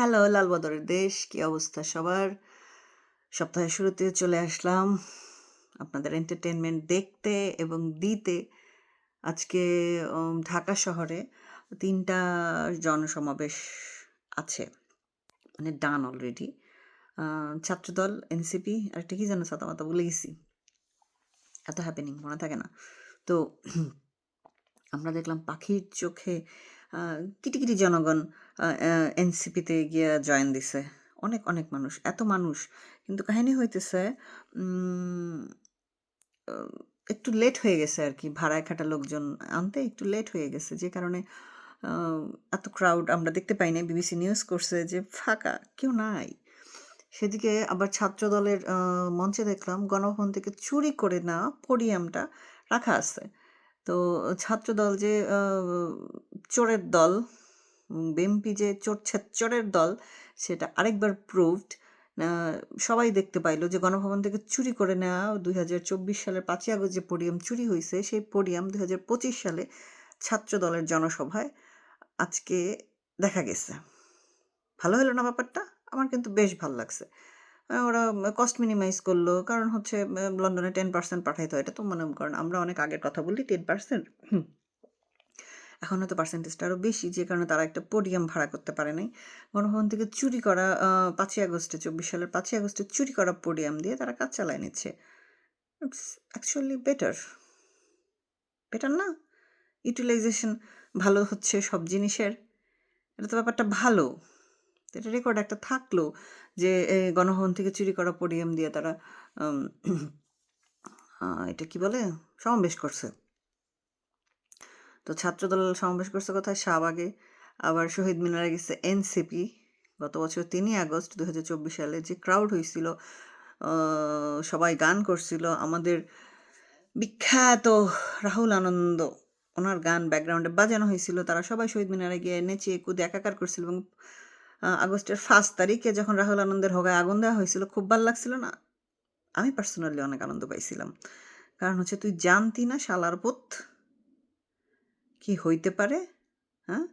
Hello, লালবদরের দেশ, কি অবস্থা সবার? সপ্তাহের শুরুতে চলে আসলাম আপনাদের এন্টারটেনমেন্ট দেখতে এবং দিতে। আজকে ঢাকা শহরে তিনটা জনসমাবেশ আছে মানে ডান অলরেডি ছাত্রদল, এনসিপি আর কি যেন সাতামাতা বলে গেছি এত হ্যাপেনিং মনে থাকে না। তো আমরা দেখলাম পাখির চোখে কিটিকিটি জনগণ এনসিপিতে গিয়া জয়েন দিছে। অনেক অনেক মানুষ, এত মানুষ। কিন্তু কাহিনী হইতেছে একটু লেট হয়ে গেছে আর কি ভাড়ায় খাটা লোকজন আনতে একটু লেট হয়ে গেছে। যে কারণে এত ক্রাউড আমরা দেখতে পাই না বিবিসি নিউজ করছে যে, ফাঁকা, কেউ নাই। সেদিকে আবার ছাত্র দলের মঞ্চে দেখলাম, গণভবন থেকে চুরি করে না পোডিয়ামটা রাখা আছে। তো ছাত্রদল যে চোরের দল বিএমপি যে চোর চোরের দল, সেটা আরেকবার প্রুভড সবাই দেখতে পাইলো যে গণভবন থেকে চুরি করে নেওয়া দুই হাজার চব্বিশ সালের পাঁচই আগস্ট যে পোডিয়াম চুরি হয়েছে সেই পোডিয়াম দুই পঁচিশ সালে ছাত্র দলের জনসভায় আজকে দেখা গেছে। ভালো হলো না ব্যাপারটা? আমার কিন্তু বেশ ভালো লাগছে। ওরা কস্ট মিনিমাইজ করল। কারণ হচ্ছে লন্ডনে টেন পার্সেন্ট পাঠাইতে হয় এটা তো মনে করেন, আমরা অনেক আগের কথা বলি টেন পার্সেন্ট এখন হয়তো পার্সেন্টেজটা আরও বেশি, যে কারণে তারা একটা পোডিয়াম ভাড়া করতে পারে নাই। গণভবন থেকে চুরি করা পাঁচই আগস্টে, চব্বিশ সালের পাঁচই আগস্টে চুরি করা পোডিয়াম দিয়ে তারা কাজ চালায় নিচ্ছে। ইটস অ্যাকচুয়ালি বেটার বেটার না? ইউটিলাইজেশন ভালো হচ্ছে সব জিনিসের। এটা তো ব্যাপারটা ভালো। এটা রেকর্ড একটা থাকল যে গণভবন থেকে চুরি করা পোডিয়াম দিয়ে তারা এটা কি বলে? সমাবেশ করছে। তো ছাত্রদল সমাবেশ করছে কোথায়? শাহবাগে। আবার শহীদ মিনারে গেছে এনসিপি। গত বছর তিনই আগস্ট দু হাজার চব্বিশ সালে যে ক্রাউড হয়েছিল সবাই গান করছিল। আমাদের বিখ্যাত রাহুল আনন্দ, ওনার গান ব্যাকগ্রাউন্ডে বাজানো হয়েছিল। তারা সবাই শহীদ মিনারে গিয়ে নেচে কুদে একাকার করছিল এবং আগস্টের ফার্স্ট তারিখে যখন রাহুল আনন্দের হোগায় আগুন দেওয়া হয়েছিল, খুব ভালো লাগছিল না। আমি পার্সোনালি অনেক আনন্দ পাইছিলাম। কারণ হচ্ছে, তুই জানতি না শালার পুত? কি হইতে পারে? হ্যাঁ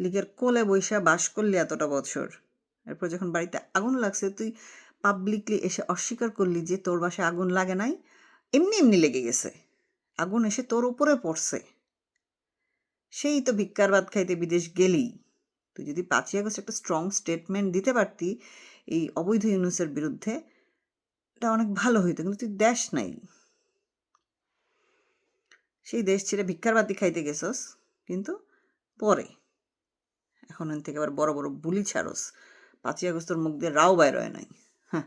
লিগের কোলে বৈশা বাস করলি এতটা বছর। এরপর যখন বাড়িতে আগুন লাগছে, তুই পাবলিকলি এসে অস্বীকার করলি যে তোর বাসায় আগুন লাগে নাই। এমনি এমনি লেগে গেছে। আগুন এসে তোর উপরে পড়ছে। সেই তো ভিক্ষার ভাত খাইতে বিদেশ গেলি। তুই যদি পাঁচই আগস্ট একটা স্ট্রং স্টেটমেন্ট দিতে পারতি, এই অবৈধ ইউনুসের বিরুদ্ধে, এটা অনেক ভালো হইতো, কিন্তু তুই দেশ নাই। সেই দেশ ছেড়ে ভিক্ষার বাতি খাইতে গেছস, কিন্তু পরে। এখন থেকে আবার বড় বড় বুলি ছাড়স। পাঁচই আগস্টের মুখ দিয়ে রাও বাইর হয় নাই। হ্যাঁ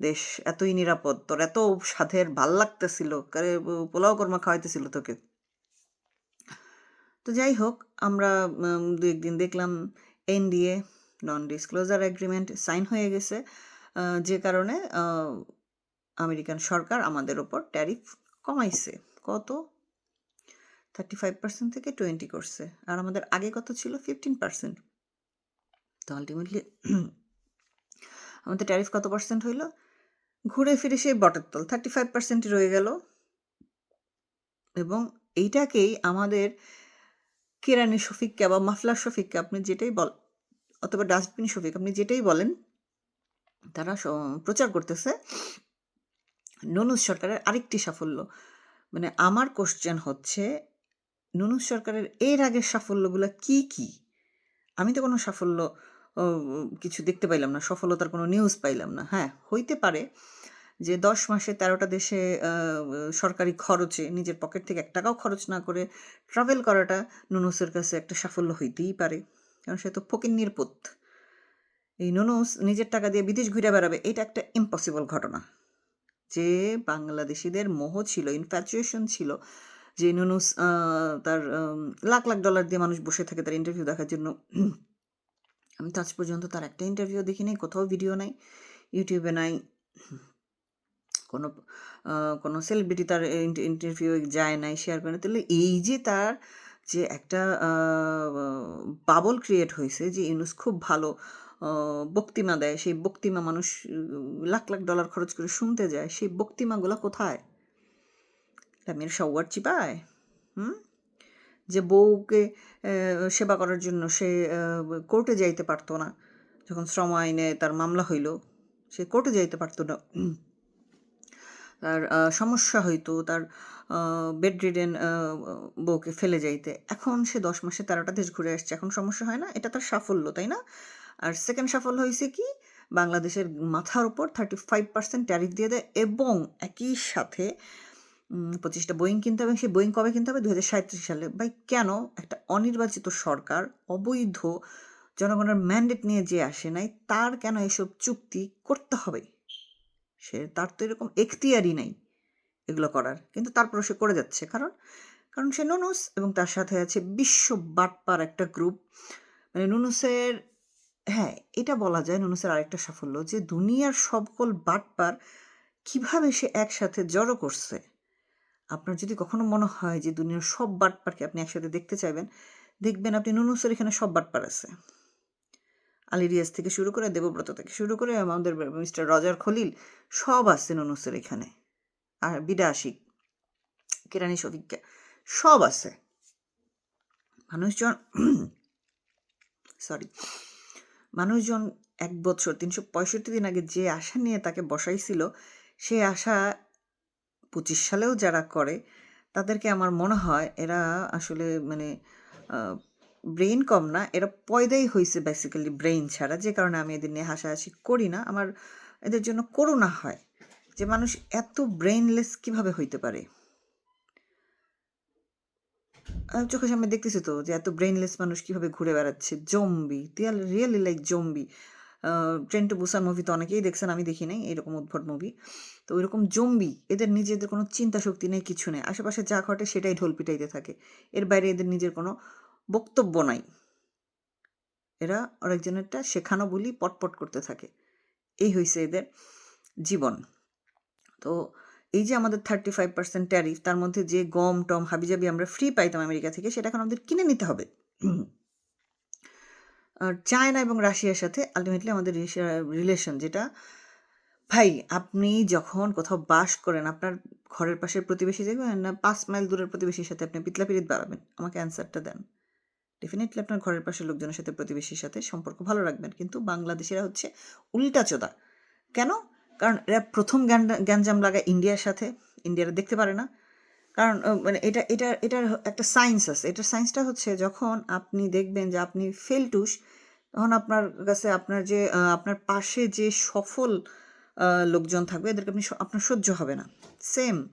দেশ এতই নিরাপদ, তোর এত সাধের ভালো লাগতেছিল, কারে পোলাও কর্মা খাওয়াইতেছিল তোকে। তো যাই হোক, আমরা দু একদিন দেখলাম NDA non disclosure agreement sign হয়ে গেছে। যে কারণে আমেরিকান সরকার আমাদের ওপর ট্যারিফ কমাইছে। কত? থার্টি ফাইভ পার্সেন্ট থেকে টোয়েন্টি করছে। আর আমাদের আগে কত ছিল? ফিফটিন পার্সেন্ট তো আলটিমেটলি আমাদের ট্যারিফ কত পার্সেন্ট হইল? ঘুরে ফিরে সেই বটের তল। থার্টি ফাইভ পার্সেন্টই রয়ে গেল। এবং এইটাকেই আমাদের কেরানি শফিককে বা মাফলার শফিককে আপনি যেটাই বল অথবা ডাস্টবিন শফিক আপনি যেটাই বলেন, তারা প্রচার করতেছে। নুনুস সরকারের আরেকটি সাফল্য। মানে আমার কোশ্চেন হচ্ছে, নুনুস সরকারের এর আগের সাফল্যগুলো কি কি? আমি তো কোনো সাফল্য কিছু দেখতে পাইলাম না, সফলতার কোনো নিউজ পাইলাম না। হ্যাঁ হইতে পারে। যে দশ মাসে তেরোটা দেশে সরকারি খরচে নিজের পকেট থেকে এক টাকাও খরচ না করে ট্রাভেল করাটা নুনুসের কাছে একটা সাফল্য হইতেই পারে। কারণ সে তো ফকির নির্পুত এই নুনুস নিজের টাকা দিয়ে বিদেশ ঘুরে বেড়াবে, এটা একটা ইম্পসিবল ঘটনা। যে বাংলাদেশিদের মোহ ছিল ইনফ্যাচুয়েশন ছিল, যে নুনুস তার লাখ লাখ ডলার দিয়ে মানুষ বসে থাকে তার ইন্টারভিউ দেখার জন্য। আমি তো আজ পর্যন্ত তার একটা ইন্টারভিউ দেখি নাই কোথাও ভিডিও নাই ইউটিউবে নাই। কোনো কোনো সেলিব্রিটি তার ইন্টারভিউ যায় নাই শেয়ার করে না। তাহলে এই যে তার যে একটা বাবল ক্রিয়েট হয়েছে যে ইউনুস খুব ভালো বক্তিমা দেয়, সেই বক্তিমা মানুষ লাখ লাখ ডলার খরচ করে শুনতে যায়, সেই বক্তিমাগুলো কোথায়? মেয়ের সওয়ার চিপায়, হুম? যে বউকে সেবা করার জন্য সে কোর্টে যাইতে পারতো না। যখন শ্রম আইনে তার মামলা হইল, সে কোর্টে যাইতে পারতো না। তার সমস্যা হইতো, তার বেড রিডেন বউকে ফেলে যাইতে। এখন সে দশ মাসে তেরোটা দেশ ঘুরে আসছে। এখন সমস্যা হয় না? এটা তার সাফল্য, তাই না? আর সেকেন্ড সাফল্য হয়েছে কি? বাংলাদেশের মাথার উপর থার্টি ফাইভ পার্সেন্ট ট্যারিফ দিয়ে দেয় এবং একই সাথে পঁচিশটা বোয়িং কিনতে হবে। সেই বোয়িং কবে কিনতে হবে? দু হাজার সালে। ভাই, কেন একটা অনির্বাচিত সরকার, অবৈধ জনগণের ম্যান্ডেট নিয়ে যে আসে নাই, তার কেন এসব চুক্তি করতে হবে? সে, তার তো এরকম এখতিয়ারই নাই এগুলো করার। কিন্তু তারপরে সে করে যাচ্ছে। কারণ কারণ সে নুনুস এবং তার সাথে আছে বিশ্ব বাটপার একটা গ্রুপ মানে নুনুসের হ্যাঁ এটা বলা যায় নুনুসের আরেকটা সাফল্য যে, দুনিয়ার সকল বাটপার কীভাবে সে একসাথে জড়ো করছে। আপনার যদি কখনো মনে হয় যে, দুনিয়ার সব বাটপারকে আপনি একসাথে দেখতে চাইবেন, দেখবেন আপনি নুনুসের এখানে সব বাটপার আছে। আলিরিয়াস থেকে শুরু করে দেবব্রত থেকে শুরু করে আমাদের মিস্টার রজার খলিল সব আছে নুনুসের এখানে। আর আশিক, কেরানি শফিকা সব আছে। মানুষজন সরি মানুষজন এক বছর, তিনশো পঁয়ষট্টি দিন আগে যে আশা নিয়ে তাকে বসাইছিল, সে আশা পঁচিশ সালেও যারা করে, তাদেরকে আমার মনে হয় এরা আসলে মানে ব্রেইন কম না, এরা পয়দাই হয়েছে বেসিক্যালি ব্রেইন ছাড়া, যে কারণে আমি এদের নিয়ে হাসাহাসি করি না। আমার এদের জন্য করুণা হয় যে মানুষ এত ব্রেইনলেস কীভাবে হইতে পারে? চোখের সামনে দেখতেছি তো যে এত ব্রেইনলেস মানুষ কীভাবে ঘুরে বেড়াচ্ছে? Zombie real really like zombie train to Busan movie তো অনেকেই দেখছেন, আমি দেখি নাই, এরকম উদ্ভট মুভি তো ওইরকম জম্বি এদের নিজেদের কোনো চিন্তা শক্তি নেই, কিছু নেই। আশেপাশে যা ঘটে সেটাই ঢোল পিটাইতে থাকে। এর বাইরে এদের নিজের কোনো বক্তব্য নাই। এরা আরেকজনেরটা শেখানো বলি পটপট করতে থাকে। এই হয়েছে এদের জীবন। তো এই যে আমাদের থার্টি ফাইভ পার্সেন্ট ট্যারিফ তার মধ্যে যে গম, টম, হাবিজাবি আমরা ফ্রি পাইতাম আমেরিকা থেকে, সেটা এখন আমাদের কিনে নিতে হবে। আর চায়না এবং রাশিয়ার সাথে আলটিমেটলি আমাদের রিলেশন যেটা, ভাই আপনি যখন কোথাও বাস করেন, আপনার ঘরের পাশের প্রতিবেশী দেখবেন না, পাঁচ মাইল দূরের প্রতিবেশীর সাথে আপনি পিতলা পিরিত বাড়াবেন? আমাকে অ্যান্সারটা দেন। ডেফিনেটলি আপনার ঘরের পাশের লোকজনের সাথে, প্রতিবেশীর সাথে সম্পর্ক ভালো রাখবেন। কিন্তু বাংলাদেশিরা হচ্ছে উল্টা চোদা। কেন? কারণ এরা প্রথম গ্যাঞ্জাম লাগায় ইন্ডিয়ার সাথে। ইন্ডিয়ারা দেখতে পারে না। কারণ মানে এটা এটা, এটার একটা সায়েন্স আছে। এটার সায়েন্সটা হচ্ছে যখন আপনি দেখবেন যে আপনি ফেলটুস, তখন আপনার কাছে আপনার যে আপনার পাশে যে সফল লোকজন থাকবে, এদেরকে আপনি আপনার সহ্য হবে না। সেম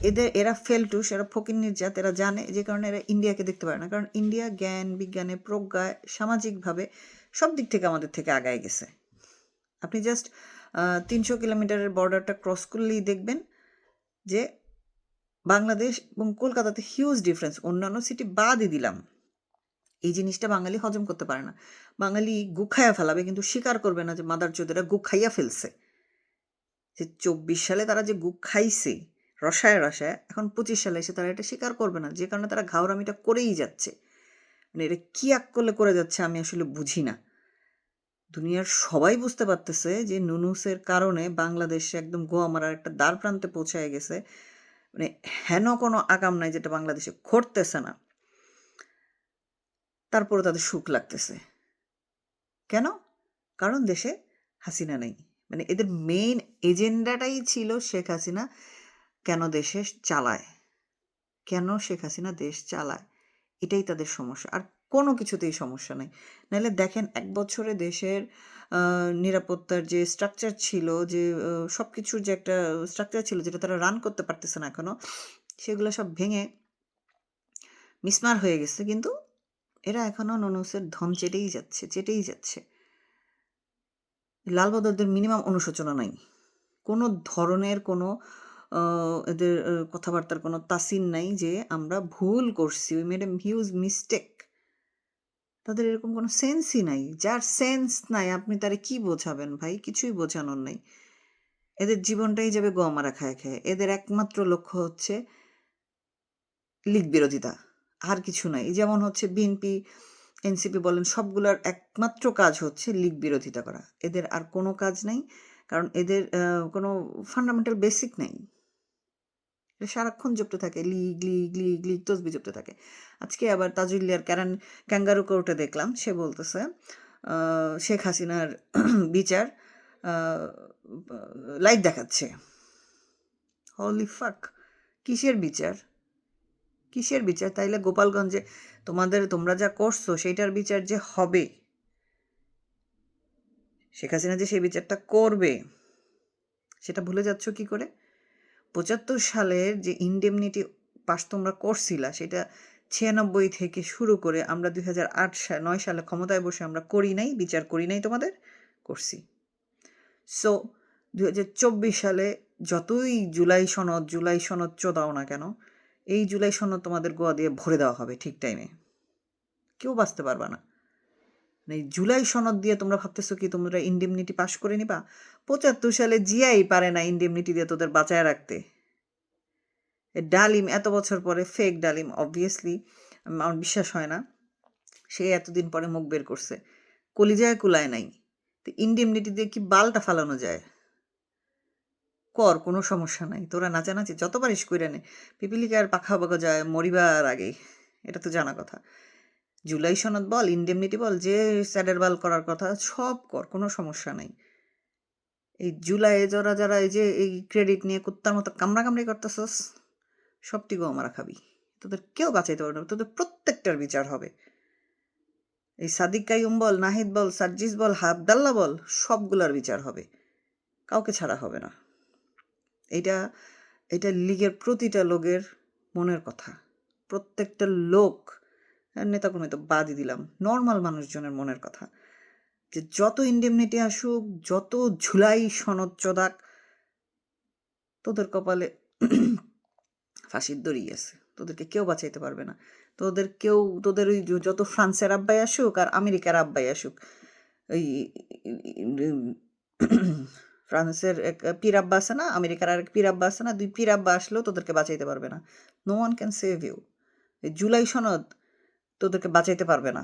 এদের, এরা ফেলটুস, এরা ফকির নির্যাত, এরা জানে যে কারণে এরা ইন্ডিয়াকে দেখতে পারে না। কারণ ইন্ডিয়া জ্ঞান বিজ্ঞানে প্রজ্ঞায় সামাজিকভাবে সব দিক থেকে আমাদের থেকে আগায় গেছে। আপনি জাস্ট তিনশো কিলোমিটারের বর্ডারটা ক্রস করলেই দেখবেন যে বাংলাদেশ এবং কলকাতাতে হিউজ ডিফারেন্স অন্যান্য সিটি বাদই দিলাম। এই জিনিসটা বাঙালি হজম করতে পারে না। বাঙালি গুখাইয়া ফেলাবে, কিন্তু স্বীকার করবে না যে মাদার চোদেরা গুখাইয়া ফেলছে। যে চব্বিশ সালে তারা যে গুক খাইছে রসায় রসায় এখন পঁচিশ সালে এসে তারা এটা স্বীকার করবে না। যে কারণে তারা ঘাওরামিটা করেই যাচ্ছে। মানে এটা কী এক করলে করে যাচ্ছে আমি আসলে বুঝি না। দুনিয়ার সবাই বুঝতে পারতেছে যে নুনুসের কারণে বাংলাদেশে একদম গোয়া মারার একটা দ্বার প্রান্তে পৌঁছায় গেছে। মানে হেন কোনো আগাম নাই যেটা বাংলাদেশে ঘটতেছে না। তারপরে তাদের সুখ লাগতেছে। কেন? কারণ দেশে হাসিনা নেই। মানে এদের মেইন এজেন্ডাটাই ছিল শেখ হাসিনা কেন দেশে চালায়? কেন শেখ হাসিনা দেশ চালায়? এটাই তাদের সমস্যা। আর কোনো কিছুতেই সমস্যা নেই। নাহলে দেখেন, এক বছরে দেশের নিরাপত্তার যে স্ট্রাকচার ছিল, যে সব কিছুর যে একটা স্ট্রাকচার ছিল, যেটা তারা রান করতে পারতেছে না এখনও, সেগুলো সব ভেঙে মিসমার হয়ে গেছে। কিন্তু এরা এখনও নুনুসের ধন চেটেই যাচ্ছে চেটেই যাচ্ছে। লালবদরদের মিনিমাম অনুশোচনা নাই। কোনো ধরনের কোনো এদের কথাবার্তার কোনো তাসিন নাই যে আমরা ভুল করছি। We made a huge mistake তাদের এরকম কোনো সেন্সই নাই। যার সেন্স নাই, আপনি তারে কি বোঝাবেন ভাই? কিছুই বোঝানোর নাই। এদের জীবনটাই যাবে গমারা খায় খায়। এদের একমাত্র লক্ষ্য হচ্ছে লিগ বিরোধিতা। আর কিছু নাই। যেমন হচ্ছে বিএনপি এনসিপি বলেন, সবগুলোর একমাত্র কাজ হচ্ছে লিগ বিরোধিতা করা। এদের আর কোনো কাজ নাই। কারণ এদের কোনো ফান্ডামেন্টাল বেসিক নেই। সারাক্ষণ জপতে থাকে লিগ লিগ লিগ গ্লি তসবি জপতে থাকে। আজকে আবার তাজুল্লিয়ার ক্যারান ক্যাঙ্গারু কোর্টে দেখলাম, সে বলতেছে শেখ হাসিনার বিচার লাইট দেখাচ্ছে। হলি ফাক কিসের বিচার? কিসের বিচার? তাইলে গোপালগঞ্জে তোমাদের, তোমরা যা করছ, সেইটার বিচার যে হবে। শেখ হাসিনা যে সেই বিচারটা করবে, সেটা ভুলে যাচ্ছ কি করে? পঁচাত্তর সালের যে ইন্ডেমনিটি পাস তোমরা করছিলা, সেটা ছিয়ানব্বই থেকে শুরু করে আমরা দুই হাজার আট সাল নয় সালে ক্ষমতায় বসে আমরা করি নাই, বিচার করি নাই তোমাদের, করছি। সো দুই হাজার চব্বিশ সালে যতই জুলাই সনদ জুলাই সনদ চোদাও না কেন, এই জুলাই সনদ তোমাদের গোয়া দিয়ে ভরে দেওয়া হবে ঠিক টাইমে কেউ বাঁচতে পারবা না। মানে জুলাই সনদ দিয়ে তোমরা ভাবতেছো কি তোমরা ইন্ডেমনিটি পাশ করে নিবা? পঁচাত্তর সালে জিয়াই পারে না ইন্ডেমনিটি দিয়ে তোদের বাঁচায় রাখতে। ডালিম, এত বছর পরে ফেক ডালিম অবভিয়াসলি আমার বিশ্বাস হয় না। সে এতদিন পরে মুখ বের করছে। কলিজায় কুলায় নাই। তো ইন্ডেমনিটি দিয়ে কি বালটা ফালানো যায়? কর, কোনো সমস্যা নাই। তোরা নাচানাচি যত পারিস কইরা নে। পিপিলিকার পাখা বাগা যায় মরিবার আগেই। এটা তো জানা কথা। জুলাই সনদ বল ইন্ডেমনিটি বল, যে স্যাডের বাল করার কথা, সব কর, কোনো সমস্যা নাই। এই জুলাইয়ে যারা যারা এই যে, এই ক্রেডিট নিয়ে কুত্তার মতো কামড়া কামড়ি করতেছস সবটিকেও আমরা খাবি। তোদের কেউ বাঁচাইতে পারবে না, তোদের প্রত্যেকটার বিচার হবে। এই সাদিক কাইম বল, নাহিদ বল, সার্জিস বল, হাবদাল্লা বল, সবগুলার বিচার হবে। কাউকে ছাড়া হবে না। এটা এটা লীগের প্রতিটা লোকের মনের কথা। প্রত্যেকটা লোক আর নেতা কোনো তো বাদই দিলাম। নর্মাল মানুষজনের মনের কথা। যে যত ইন্ডেমনিটি আসুক, যত ঝুলাই সনদ চদাক, তোদের কপালে ফাঁসির দড়ি আছে। তোদেরকে কেউ বাঁচাইতে পারবে না। তোদের কেউ, তোদের ওই যত ফ্রান্সের আব্বাই আসুক আর আমেরিকার আব্বাই আসুক, ওই ফ্রান্সের এক পীর আব্বা আছে না, আমেরিকার আর এক পীর আব্বা আছে না, দুই পীর আব্বা আসলেও তোদেরকে বাঁচাইতে পারবে না। No one can save you July সনদ তোদেরকে বাঁচাইতে পারবে না।